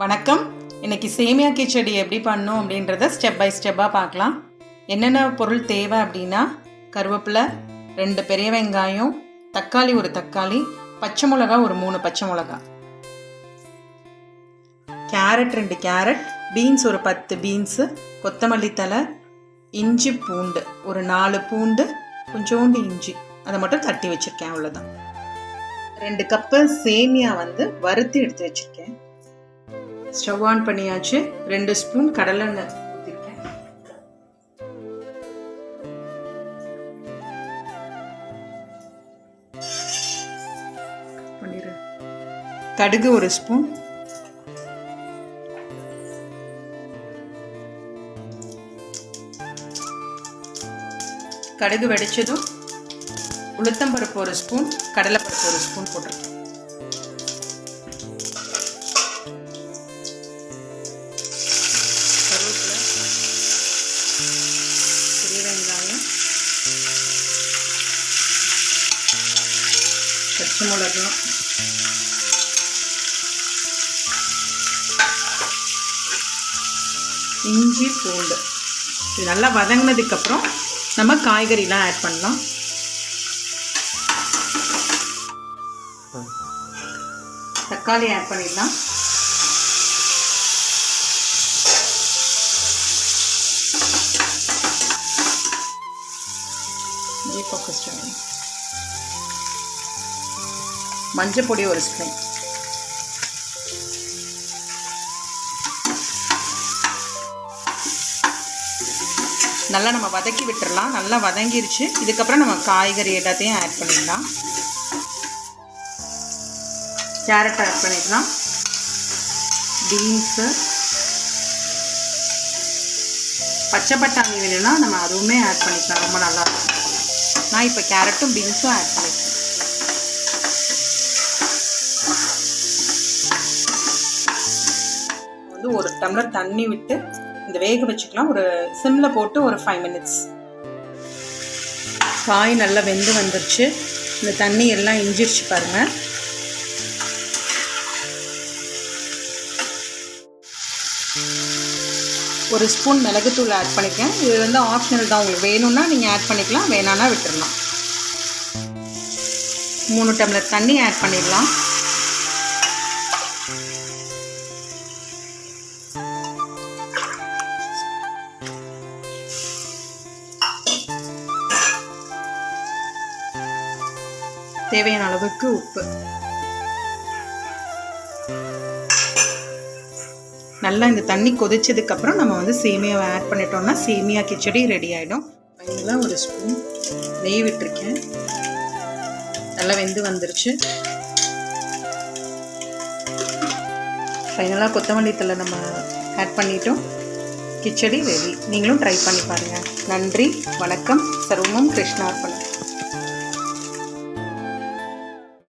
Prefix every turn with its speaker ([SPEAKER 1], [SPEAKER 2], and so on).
[SPEAKER 1] வணக்கம். இன்னைக்கு சேமியா கிச்சடி எப்படி பண்ணும் அப்படின்றத ஸ்டெப் பை ஸ்டெப்பாக பார்க்கலாம். என்னென்ன பொருள் தேவை அப்படின்னா கருவேப்பிலை ரெண்டு பெரிய வெங்காயம் தக்காளி ஒரு தக்காளி பச்சை மிளகா ஒரு மூணு பச்சை மிளகா. கேரட் ரெண்டு கேரட் பீன்ஸ் ஒரு பத்து பீன்ஸு கொத்தமல்லி தலை இஞ்சி பூண்டு ஒரு நாலு பூண்டு கொஞ்சோண்டு இஞ்சி. அதை மட்டும் தட்டி வச்சுருக்கேன் அவ்வளோதான் ரெண்டு கப்பு சேமியா வந்து வறுத்து எடுத்து வச்சுருக்கேன். ஸ்டவ் ஆன் பண்ணியாச்சு. ரெண்டு ஸ்பூன் கடலெண்ணெய் ஊற்றிருக்கேன் பண்ணிடுறேன் கடுகு ஒரு ஸ்பூன். கடுகு வெடிச்சதும் உளுத்தம்பருப்பு ஒரு ஸ்பூன் கடலைப்பருப்பு ஒரு ஸ்பூன் போட்டிருக்கேன். பச்சை மிளகா. இஞ்சி பூண்டு. இது நல்லா வதங்கினதுக்கப்புறம் நம்ம காய்கறிலாம் ஆட் பண்ணலாம். தக்காளி ஆட் பண்ணிடலாம். இஞ்சி ஃபோக்கஸ் மஞ்சள் பொடி ஒரு ஸ்பூன் நல்லா நம்ம வதக்கி விட்டுறலாம். நல்லா வதங்கிருச்சு. இதுக்கப்புறம் நம்ம காய்கறி எல்லாத்தையும் ஆட் பண்ணிடலாம். கேரட் ஆட் பண்ணிடலாம். பீன்ஸு பச்சை பட்டாணி வேணும்னா நம்ம அதுவுமே ஆட் பண்ணிக்கலாம். ரொம்ப நல்லாயிருக்கும் நான் இப்போ கேரட்டும் பீன்ஸும் ஆட் பண்ணிக்கலாம் வந்து ஒரு டம்ளர் தண்ணி விட்டு இந்த வேக வச்சுக்கலாம். ஒரு சிம்மில் போட்டு ஒரு ஃபைவ் மினிட்ஸ் காய் நல்லா வெந்து வந்துருச்சு. இந்த தண்ணி எல்லாம் இஞ்சிருச்சு பாருங்கள் ஒரு ஸ்பூன் மிளகுத்தூள் ஆட் பண்ணிக்கேன் இது வந்து ஆப்ஷனல் தான். உங்களுக்கு வேணும்னா நீங்கள் ஆட் பண்ணிக்கலாம். வேணான்னா விட்டுடலாம் மூணு டம்ளர் தண்ணி ஆட் பண்ணிடலாம். தேவையான அளவுக்கு உப்பு. நல்லா இந்த தண்ணி கொதிச்சதுக்கப்புறம் நம்ம வந்து சேமியாவை ஆட் பண்ணிட்டோம்னா சேமியா கிச்சடி ரெடி ஆகிடும் ஃபைனலாக ஒரு ஸ்பூன் நெய் விட்டுருக்கேன். நல்லா வெந்து வந்துருச்சு. ஃபைனலாக கொத்தமல்லி தலை நம்ம ஆட் பண்ணிட்டோம். கிச்சடி ரெடி நீங்களும் ட்ரை பண்ணி பாருங்கள் நன்றி வணக்கம். சர்வமும் கிருஷ்ணார்பணம்.